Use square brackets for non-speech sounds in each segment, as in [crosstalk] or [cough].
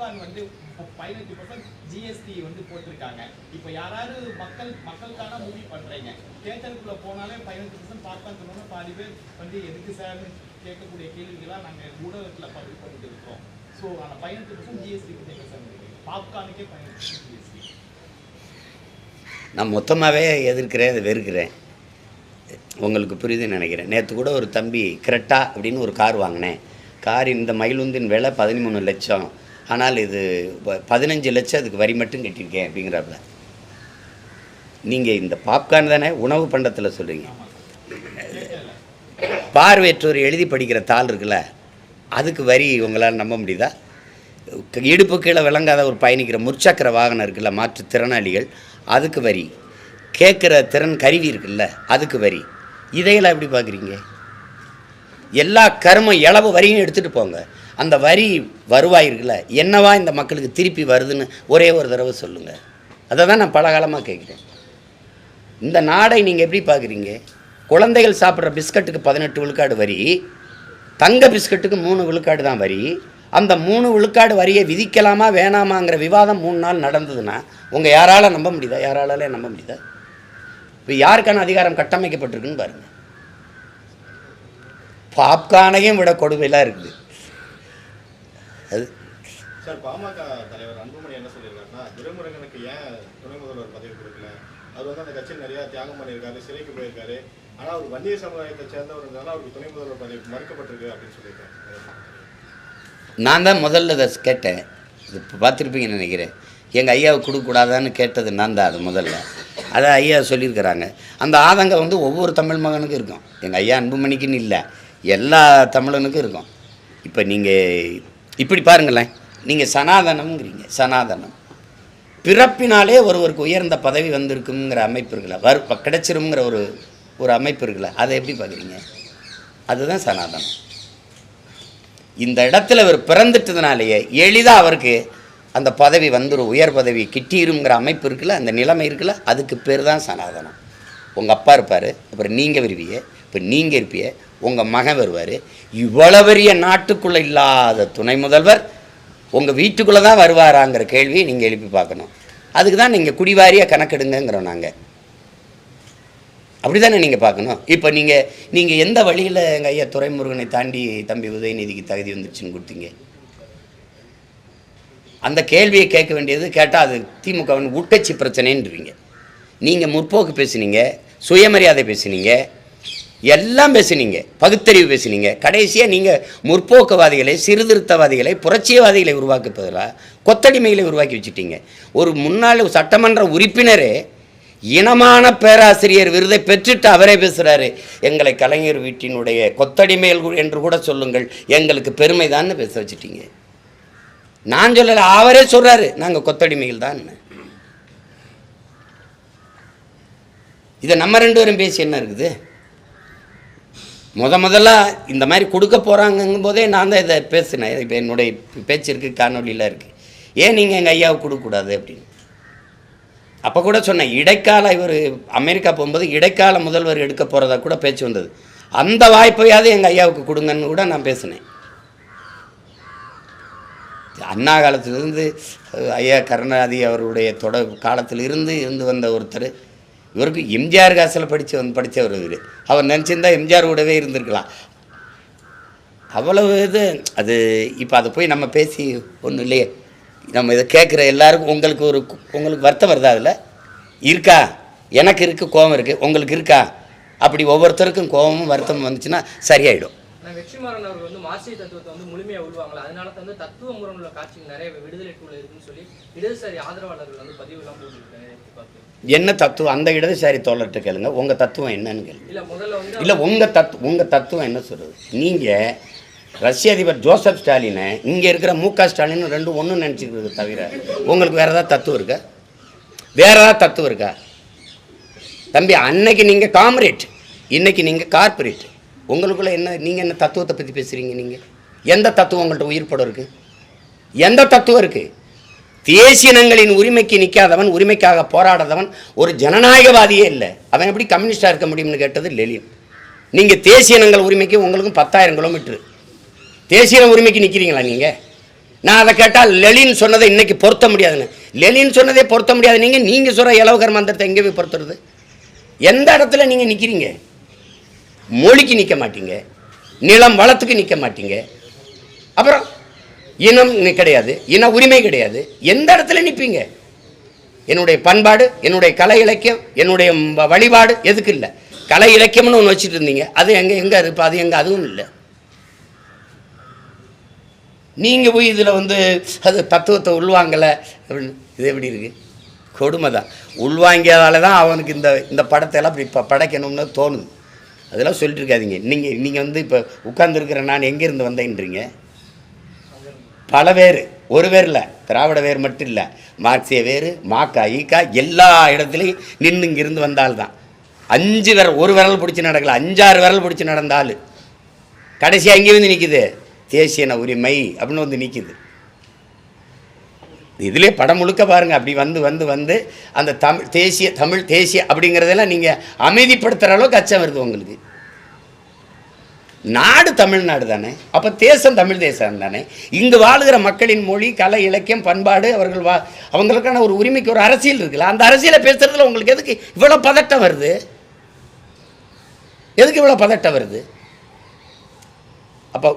Popcorn வந்து பதினஞ்சு percent GST வந்து போட்டிருக்காங்க. இப்போ யாராவது மக்கள் மக்களுக்கான மூவி பண்ணுறீங்க தேட்டருக்குள்ள போனாலே பதினஞ்சு பர்சன்ட் பாப்கார்ன் சொன்னோன்னா பாதி பேர் வந்து எதுக்கு சார்னு கேட்கக்கூடிய கேள்விகளாக நாங்கள் ஊடகத்தில் பதிவு பண்ணிட்டு இருக்கோம். ஸோ அந்த பதினெட்டு பர்சன்ட் ஜிஎஸ்டி பற்றி என்ன சார் நினைக்கிறீங்க? பாப்கார்னுக்கே பதினெட்டு பர்சன்ட் ஜிஎஸ்டி நான் மொத்தமாகவே எதிர்க்கிறேன் அதை வெறுக்கிறேன். உங்களுக்கு புரியுதுன்னு நினைக்கிறேன். நேற்று கூட ஒரு தம்பி கிரெட்டா அப்படின்னு ஒரு கார் வாங்கினேன். கார் இந்த மயிலுந்தின் விலை பதிமூணு லட்சம். ஆனால் இது ப- பதினஞ்சு லட்சம் அதுக்கு வரி மட்டும் கட்டியிருக்கேன் அப்படிங்கிறாப்புல நீங்கள் இந்த பாப்கார்ன் தானே உணவு பண்டத்தில் சொல்கிறீங்க பார்வையற்றோர் எழுதி படிக்கிற தாள் இருக்குல்ல அதுக்கு வரி உங்களால் நம்ப முடியுதா? இடுப்பு கீழே விளங்காத ஒரு பயணிக்கிற முற்சக்கர வாகனம் இருக்குல்ல மாற்றுத்திறனாளிகள் அதுக்கு வரி. கேட்குற திறன் கருவி இருக்குல்ல அதுக்கு வரி. இதையெல்லாம் எப்படி பார்க்குறீங்க? எல்லா கரும இளவு வரியும் எடுத்துகிட்டு போங்க. அந்த வரி வருவாய் இருக்குல்ல என்னவா இந்த மக்களுக்கு திருப்பி வருதுன்னு ஒரே ஒரு தடவை சொல்லுங்கள் அதை தான் நான் பல காலமாக கேட்குறேன். இந்த நாடை நீங்கள் எப்படி பார்க்குறீங்க? குழந்தைகள் சாப்பிட்ற பிஸ்கட்டுக்கு பதினெட்டு விழுக்காடு வரி தங்க பிஸ்கட்டுக்கு மூணு விழுக்காடு தான் வரி. அந்த மூணு விழுக்காடு வரியை விதிக்கலாமா வேணாமாங்கிற விவாதம் மூணு நாள் நடந்ததுன்னா உங்கள் யாரால் நம்ப முடியுதா? யாராலே நம்ப முடியுதா? இப்போ யாருக்கான அதிகாரம் கட்டமைக்கப்பட்டிருக்குன்னு பாருங்கள் பாப்கார்னையும் விட கொடுமையெல்லாம் இருக்குது. அது சார் பாமக தலைவர் அன்புமணி என்ன சொல்லியிருக்காருன்னா துரைமுருகனுக்கு ஏன் துணை முதல்வர் பதவி கொடுக்கல? அவர் வந்து அந்த கட்சியில் நிறைய தியாகம் பண்ணியிருக்காரு சிறைக்கு போயிருக்காரு. ஆனா அவர் வன்னிய சமுதாயத்தை சேர்ந்தவர்னால அவருக்கு துணை முதல்வர் பதவி மறுக்கப்பட்டிருக்கு அப்படின்னு சொல்லியிருக்காரு. நான் தான் முதல்ல அதை கேட்டேன். இது இப்போ பார்த்துருப்பீங்கன்னு நினைக்கிறேன். எங்கள் ஐயாவை கொடுக்கக்கூடாதான்னு கேட்டது நான் தான் அது முதல்ல. அதை ஐயா சொல்லியிருக்கிறாங்க. அந்த ஆதங்கம் வந்து ஒவ்வொரு தமிழ் மகனுக்கும் இருக்கும். எங்கள் ஐயா அன்புமணிக்குன்னு இல்லை. எல்லா தமிழனுக்கும் இருக்கும். இப்போ நீங்கள் இப்படி பாருங்களேன். நீங்கள் சனாதனம்ங்கிறீங்க சனாதனம். பிறப்பினாலே ஒருவருக்கு உயர்ந்த பதவி வந்திருக்குங்கிற அமைப்பு இருக்குல்ல வரு கிடைச்சிருங்கிற ஒரு ஒரு அமைப்பு இருக்குல்ல அதை எப்படி பார்க்குறீங்க? அதுதான் சனாதனம். இந்த இடத்துல இவர் பிறந்துட்டதுனாலேயே எளிதாக அவருக்கு அந்த பதவி வந்துடும் உயர் பதவி கிட்டிருங்கிற அமைப்பு இருக்குல்ல அந்த நிலைமை இருக்குல்ல அதுக்கு பேர் தான் சனாதனம். உங்கள் அப்பா இருப்பார் அப்புறம் நீங்கள் வருவீங்க இப்போ நீங்கள் இருப்பிய உங்கள் மகன் வருவார். இவ்வளோ பெரிய நாட்டுக்குள்ளே இல்லாத துணை முதல்வர் உங்கள் வீட்டுக்குள்ளே தான் வருவாராங்கிற கேள்வியை நீங்கள் எழுப்பி பார்க்கணும். அதுக்கு தான் நீங்கள் குடிவாரியாக கணக்கெடுங்கங்கிறோம் நாங்கள் அப்படி தானே நீங்கள் பார்க்கணும். இப்போ நீங்கள் நீங்கள் எந்த வழியில் எங்கள் ஐயா துரைமுருகனை தாண்டி தம்பி உதயநிதிக்கு தகுதி வந்துருச்சுன்னு கொடுத்தீங்க? அந்த கேள்வியை கேட்க வேண்டியது கேட்டால் அது திமுகவின் உட்கட்சி பிரச்சனைன்றீங்க. நீங்கள் முற்போக்கு பேசுனீங்க சுயமரியாதை பேசுனீங்க எல்லாம் பேசுனீங்க. பகுத்தறிவு பேசுனீங்க. கடைசியாக நீங்கள் முற்போக்குவாதிகளை சீர்திருத்தவாதிகளை புரட்சியவாதிகளை உருவாக்க கொத்தடிமைகளை உருவாக்கி வச்சுட்டீங்க. ஒரு முன்னாள் சட்டமன்ற உறுப்பினரே இனமான பேராசிரியர் விருதை பெற்றுட்டு அவரே பேசுகிறாரு எங்களை கலைஞர் வீட்டினுடைய கொத்தடிமைகள் என்று கூட சொல்லுங்கள். எங்களுக்கு பெருமைதான்னு பேச வச்சுட்டீங்க. நான் சொல்லலை அவரே சொல்கிறாரு நாங்கள் கொத்தடிமைகள் தான். இதை நம்ம ரெண்டு பேரும் பேசி என்ன இருக்குது? முத முதல்ல இந்த மாதிரி கொடுக்க போகிறாங்கங்கும் போதே நான் தான் இதை பேசினேன். இப்போ என்னுடைய பேச்சு இருக்குது காணொலியில் இருக்குது ஏன் நீங்கள் எங்கள் ஐயாவுக்கு கொடுக்கக்கூடாது அப்படின்னு? அப்போ கூட சொன்னேன் இடைக்கால இவர் அமெரிக்கா போகும்போது இடைக்கால முதல்வர் எடுக்க போகிறதா கூட பேச்சு வந்தது. அந்த வாய்ப்பையாவது எங்கள் ஐயாவுக்கு கொடுங்கன்னு கூட நான் பேசினேன். அண்ணா காலத்திலிருந்து ஐயா கருணாநிதி அவருடைய தொட காலத்தில் இருந்து இருந்து வந்த ஒருத்தர் இவருக்கு எம்ஜிஆர் காசில் படித்து வந்து படித்தவர் இவர். அவர் நினச்சிருந்தா எம்ஜிஆர் கூடவே இருந்திருக்கலாம். அவ்வளவு இது அது இப்போ அதை போய் நம்ம பேசி ஒன்றும் இல்லையே. நம்ம இதை கேட்குற எல்லாருக்கும் உங்களுக்கு ஒரு உங்களுக்கு வருத்தம் வருதா அதில்? இருக்கா? எனக்கு இருக்குது கோபம் இருக்குது உங்களுக்கு இருக்கா? அப்படி ஒவ்வொருத்தருக்கும் கோபமும் வருத்தமும் வந்துச்சுன்னா சரியாயிடும். நான் வெற்றிமாறன் அவர்கள் வந்து மார்க்சிய தத்துவத்தை வந்து முழுமையா உள்வாங்கல. அதனால தான் வந்து தத்துவ முரண் உள்ள காட்சிகள் நிறைய விடுதலை டூல இருக்குன்னு சொல்லி இடதுசாரி ஆதரவாளர்கள் வந்து பதிவு எல்லாம் போட்டுருக்காங்க என்ன தத்துவம்? அந்த இடதுசாரி தோழர்கிட்ட கேளுங்க. உங்கள் தத்துவம் என்னன்னு கேளுங்க. இல்ல முதல்ல வந்து இல்லை உங்கள் தத்து உங்கள் தத்துவம் என்ன சொல்கிறது நீங்கள் ரஷ்ய அதிபர் ஜோசப் ஸ்டாலினை இங்கே இருக்கிற மு க ஸ்டாலின் ரெண்டும் ஒன்று நினச்சிக்கிறது தவிர உங்களுக்கு வேறு ஏதாவது தத்துவம் இருக்கா? வேறு ஏதாவது தத்துவம் இருக்கா? தம்பி அன்னைக்கு நீங்கள் காம்ரேட். இன்னைக்கு நீங்கள் கார்ப்பரேட். உங்களுக்குள்ள என்ன நீங்கள் என்ன தத்துவத்தை பற்றி பேசுகிறீங்க நீங்கள் எந்த தத்துவம் உங்கள்கிட்ட உயிர் இருக்குது எந்த தத்துவம் இருக்குது தேசியனங்களின் உரிமைக்கு நிற்காதவன் உரிமைக்காக போராடாதவன் ஒரு ஜனநாயகவாதியே இல்லை. அவன் எப்படி கம்யூனிஸ்டாக இருக்க முடியும்னு கேட்டது லெலின் நீங்கள் தேசியனங்கள் உரிமைக்கு உங்களுக்கும் பத்தாயிரம் கிலோமீட்ரு தேசிய உரிமைக்கு நிற்கிறீங்களா நீங்கள் நான் அதை கேட்டால் லெலின் சொன்னதை இன்றைக்கி பொருத்த முடியாதுன்னு. லெலின் சொன்னதே பொருத்த முடியாது. நீங்கள் நீங்கள் சொல்கிற இலவகர் மந்திரத்தை எங்கே போய் பொருத்துறது? எந்த இடத்துல நீங்கள் நிற்கிறீங்க மொழிக்கு நிற்க மாட்டீங்க. நிலம் வளத்துக்கு நிற்க மாட்டீங்க. அப்புறம் இனம் கிடையாது. இன உரிமை கிடையாது. எந்த இடத்துல நிற்பீங்க என்னுடைய பண்பாடு என்னுடைய கலை இலக்கியம் என்னுடைய வழிபாடு எதுக்கு இல்லை? கலை இலக்கியம்னு ஒன்று வச்சுட்டு இருந்தீங்க. அது எங்கே எங்கே இருப்பா அது எங்கே? அதுவும் இல்லை. நீங்கள் போய் இதில் வந்து அது தத்துவத்தை உள்வாங்கலை அப்படின்னு இது எப்படி இருக்குது கொடுமை தான் உள்வாங்கியதால தான் அவனுக்கு இந்த இந்த படத்தை எல்லாம் இப்படி படைக்கணும்னு தோணுது. அதெல்லாம் சொல்லிட்டு இருக்காதீங்க நீங்கள் நீங்கள் வந்து இப்போ உட்கார்ந்துருக்கிற நான் எங்கேருந்து வந்தேன்றீங்க? பல வேறு ஒரு வேர் இல்லை. திராவிட வேர் மட்டும் இல்லை. மார்க்சிய வேறு மாக்கா ஈக்கா எல்லா இடத்துலையும் நின்று இங்கிருந்து வந்தால்தான் அஞ்சு விரல் ஒரு விரல் பிடிச்சி நடக்கல. அஞ்சாறு விரல் பிடிச்சி நடந்தால் கடைசியாக அங்கேயும் வந்து நிற்குது தேசியன உரிமை அப்படின்னு வந்து நிற்குது இதிலே படம் முழுக்க பாருங்கள் அப்படி வந்து வந்து வந்து அந்த தமிழ் தேசிய தமிழ் தேசிய அப்படிங்கிறதெல்லாம் நீங்கள் அமைதிப்படுத்துகிற அளவுக்கு அச்சம் வருது உங்களுக்கு. நாடு தமிழ்நாடு தானே? அப்போ தேசம் தமிழ் தேசம் தானே? இங்கு வாழுகிற மக்களின் மொழி கலை இலக்கியம் பண்பாடு அவர்கள் வா அவங்களுக்கான ஒரு உரிமைக்கு ஒரு அரசியல் இருக்குல்ல. அந்த அரசியலை பேசுகிறதுல உங்களுக்கு எதுக்கு இவ்வளோ பதட்டம் வருது? எதுக்கு இவ்வளோ பதட்டம் வருது? அப்போ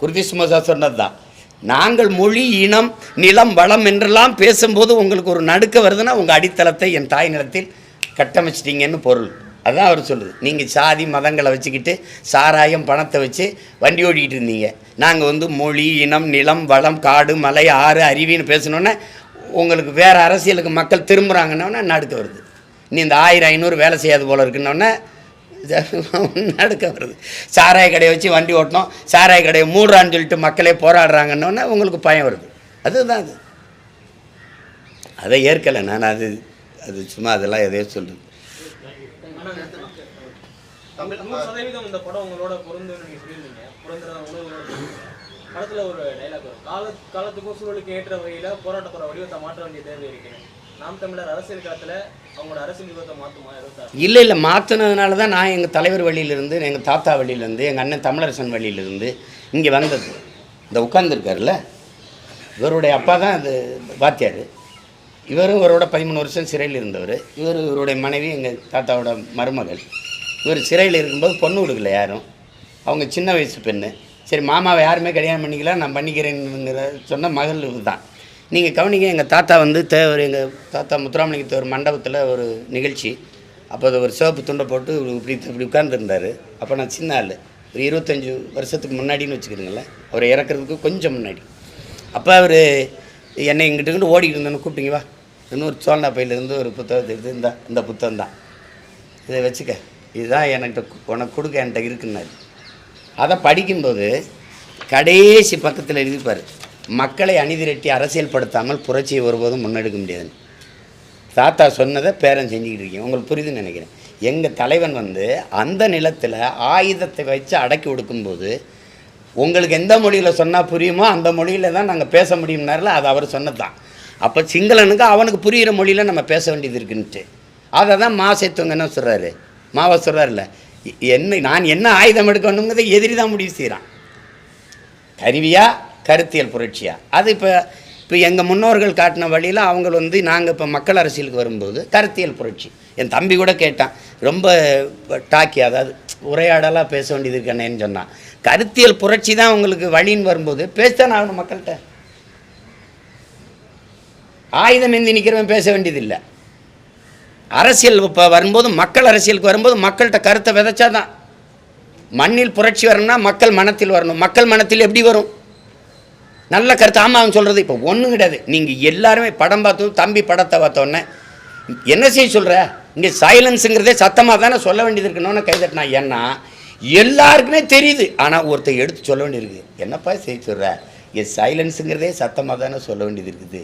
குருதி சுமசா சொன்னது தான் நாங்கள் மொழி இனம் நிலம் வளம் என்றெல்லாம் பேசும்போது உங்களுக்கு ஒரு நடுக்க வருதுன்னா உங்கள் அடித்தளத்தை என் தாய் நிலத்தில் கட்டமைச்சிட்டீங்கன்னு பொருள். அதுதான் அவர் சொல்லுது. நீங்கள் சாதி மதங்களை வச்சுக்கிட்டு சாராயம் பணத்தை வச்சு வண்டி ஓடிக்கிட்டு இருந்தீங்க. நாங்கள் வந்து மொழி இனம் நிலம் வளம் காடு மலை ஆறு அருவின்னு பேசணுன்னே உங்களுக்கு வேறு அரசியலுக்கு மக்கள் திரும்புகிறாங்கன்னொன்னே நடுக்க வருது. நீ இந்த ஆயிரம் ஐநூறு வேலை செய்யாது போல இருக்குன்னொன்னே [laughs] நடக்க வருது. சாராய கடையை வச்சு வண்டி ஓட்டணும் சாராய கடையை மூடுறான்னு சொல்லிட்டு மக்களே போராடுறாங்கன்னொன்னே உங்களுக்கு பயம் வருது. அதுதான் அது. அதை ஏற்கலை. நான் அது அது சும்மா அதெல்லாம் எதையோ சொல்லுது படத்துல ஒரு டைலாக் காலத்துக்கும் சூழலுக்கு ஏற்ற வகையில போராட்டத்தோட வடிவத்தை மாற்ற வேண்டிய தேவை இருக்கிறேன் நாம் தமிழர் அரசியல் அவங்களோட அரசியல் இல்லை இல்லை மாற்றினதுனால தான் நான் எங்கள் தலைவர் வழியிலிருந்து எங்கள் தாத்தா வழியிலேருந்து எங்கள் அண்ணன் தமிழரசன் வழியிலிருந்து இங்கே வந்தது. இந்த உட்காந்துருக்காருல்ல இவருடைய அப்பா தான் அது வாத்தியார். இவரும் இவரோட பதிமூணு வருஷம் சிறையில் இருந்தவர். இவர் இவருடைய மனைவி எங்கள் தாத்தாவோட மருமகள். இவர் சிறையில் இருக்கும்போது பொண்ணு கொடுக்கல யாரும். அவங்க சின்ன வயசு பெண்ணு. சரி மாமாவை யாருமே கல்யாணம் பண்ணிக்கலாம் நான் பண்ணிக்கிறேங்கிற சொன்ன மகள் தான் நீங்கள் கவனிங்க எங்கள் தாத்தா வந்து தேவர் எங்கள் தாத்தா முத்துராமலிங்க தேவர் மண்டபத்தில் ஒரு நிகழ்ச்சி. அப்போ அது ஒரு சிவப்பு துண்டை போட்டு இப்படி இப்படி உட்கார்ந்துருந்தார். அப்போ நான் சின்ன ஆள். ஒரு இருபத்தஞ்சி வருஷத்துக்கு முன்னாடின்னு வச்சுக்கிறீங்களேன் அவர் இறக்குறதுக்கு கொஞ்சம் முன்னாடி. அப்போ அவர் என்னை இங்கிட்டு இங்கிட்டு ஓடிக்கிட்டு இருந்தோன்னு கூப்பிட்டீங்க வா. இன்னொரு சோழனா பையிலேருந்து ஒரு புத்தகத்தை எடுத்து இந்த இந்த புத்தகம் தான். இதை வச்சுக்க. இதுதான் என்கிட்ட உனக்கு கொடுக்க என்கிட்ட இருக்குன்னாரு. அதை படிக்கும்போது கடைசி பக்கத்தில் எழுதிப்பார். மக்களை அணிதிரட்டி அரசியல்படுத்தாமல் புரட்சியை ஒருபோதும் முன்னெடுக்க முடியாதுன்னு தாத்தா சொன்னதை பேரன் செஞ்சுக்கிட்டு இருக்கீங்க. உங்களுக்கு புரியுதுன்னு நினைக்கிறேன். எங்கள் தலைவன் வந்து அந்த நிலத்தில் ஆயுதத்தை வச்சு அடக்கி ஒடுக்கும்போது உங்களுக்கு எந்த மொழியில் சொன்னால் புரியுமோ அந்த மொழியில் தான் நாங்கள் பேச முடியும்னாரில் அது அவர் சொன்னது தான் அப்போ சிங்களனுக்கு அவனுக்கு புரிகிற மொழியில் நம்ம பேச வேண்டியது இருக்குன்ட்டு. அதை தான் மா சேத்துவங்கன்னா சொல்கிறாரு மாவா சொல்கிறாருல்ல என்ன நான் என்ன ஆயுதம் எடுக்கணுங்கிறத எதிரி தான் முடிவு செய்கிறான் கருவியாக கருத்தியல் புரட்சியாக அது இப்போ இப்போ எங்கள் முன்னோர்கள் காட்டின வழியில் அவங்க வந்து நாங்கள் இப்போ மக்கள் அரசியலுக்கு வரும்போது கருத்தியல் புரட்சி. என் தம்பி கூட கேட்டான் ரொம்ப டாக்கி அதாவது உரையாடலாக பேச வேண்டியது இருக்கண்ணேன்னு சொன்னான். கருத்தியல் புரட்சி தான் உங்களுக்கு வழின்னு வரும்போது பேசத்தானே ஆகணும் மக்கள்கிட்ட? ஆயுதம் ஏந்தி நிற்கிறவன் பேச வேண்டியதில்லை. அரசியல் இப்போ வரும்போது மக்கள் அரசியலுக்கு வரும்போது மக்கள்கிட்ட கருத்தை விதைச்சாதான். மண்ணில் புரட்சி வரணும்னா மக்கள் மனத்தில் வரணும். மக்கள் மனத்தில் எப்படி வரும்? நல்ல கருத்து. ஆமாம் அவன் சொல்கிறது இப்போ ஒன்றும் கிடையாது. நீங்கள் எல்லாருமே படம் பார்த்தோம் தம்பி படத்தை பார்த்தோன்னே என்ன செய்ய சொல்கிற இங்கே சைலன்ஸுங்கிறதே சத்தமாக தானே சொல்ல வேண்டியது இருக்கணும்னு கைதட்டினா ஏன்னா எல்லாருக்குமே தெரியுது. ஆனால் ஒருத்தர் எடுத்து சொல்ல வேண்டியிருக்கு. என்னப்பா செய்ய சொல்கிற இங்கே சைலன்ஸுங்கிறதே சத்தமாக தானே சொல்ல வேண்டியது இருக்குது.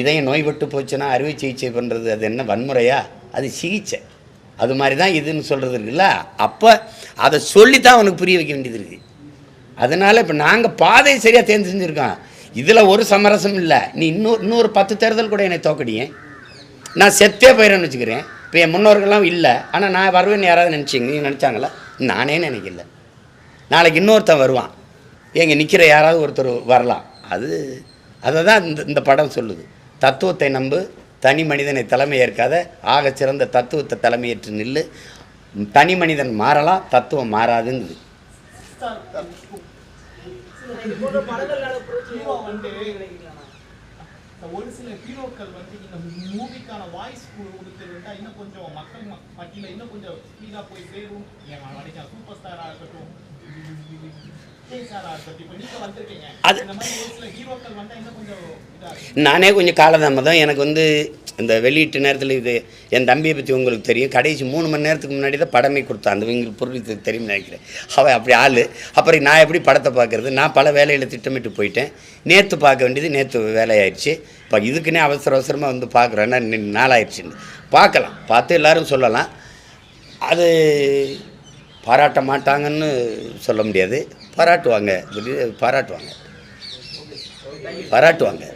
இதயம் நோய்பட்டு போச்சுன்னா அறுவை சிகிச்சை பண்ணுறது அது என்ன வன்முறையா? அது சிகிச்சை. அது மாதிரி தான் இதுன்னு சொல்கிறது இருக்குல்ல? அப்போ அதை சொல்லி தான் அவனுக்கு புரிய வைக்க வேண்டியது இருக்குது அதனால் இப்போ நாங்கள் பாதை சரியாக தேர்ந்து செஞ்சுருக்கோம் இதில் ஒரு சமரசம் இல்லை. நீ இன்னொரு இன்னொரு பத்து தேர்தல் கூட என்னை தோக்கடியே. நான் செத்தே போயிடறேன்னு வச்சுக்கிறேன். இப்போ என் முன்னோர்கள்லாம் இல்லை. ஆனால் நான் வருவேன்னு யாராவது நினச்சிங்க நீங்கள் நினச்சாங்களா? நானே நினைக்கல. நாளைக்கு இன்னொருத்தன் வருவான். எங்கே நிற்கிற யாராவது ஒருத்தர் வரலாம். அது அதை தான் இந்த இந்த படம் சொல்லுது. தத்துவத்தை நம்பு தனி மனிதனை தலைமை ஏற்காத ஆக சிறந்த தத்துவத்தை தலைமையேற்று நில்லு. தனி மனிதன் மாறலாம் தத்துவம் மாறாதுங்குது. ஹீரோ வந்து இந்த ஒரு சில ஹீரோக்கள் வந்து இந்த மூவிக்கான வாய்ஸ் கொடுத்துருந்தா இன்னும் கொஞ்சம் மக்கள் மத்தியில இன்னும் கொஞ்சம் ஸ்பீடா போய் சேரும். என் வரைக்கும் சூப்பர் ஸ்டாரா இருக்கட்டும் அது- நானே கொஞ்சம் காலதாமதம். எனக்கு வந்து இந்த வெளியீட்டு நேரத்தில் இது என் தம்பியை பற்றி உங்களுக்கு தெரியும். கடைசி மூணு மணி நேரத்துக்கு முன்னாடி தான் படமே கொடுத்தான் அந்த இவங்களுக்கு பொருளுக்கு தெரியும்னு நினைக்கிறேன். அவன் அப்படி ஆள். அப்புறம் நான் எப்படி படத்தை பார்க்குறது? நான் பல வேலையில் திட்டமிட்டு போயிட்டேன். நேற்று பார்க்க வேண்டியது நேற்று வேலையாயிடுச்சு. இப்போ இதுக்குன்னே அவசர அவசரமாக வந்து பார்க்குறேன்னா நாளாயிடுச்சுன்னு. பார்க்கலாம். பார்த்து எல்லோரும் சொல்லலாம். அது பாராட்ட மாட்டாங்கன்னு சொல்ல முடியாது. பாராட்டுவாங்க. பாராட்டுவாங்க. பாராட்டுவாங்க.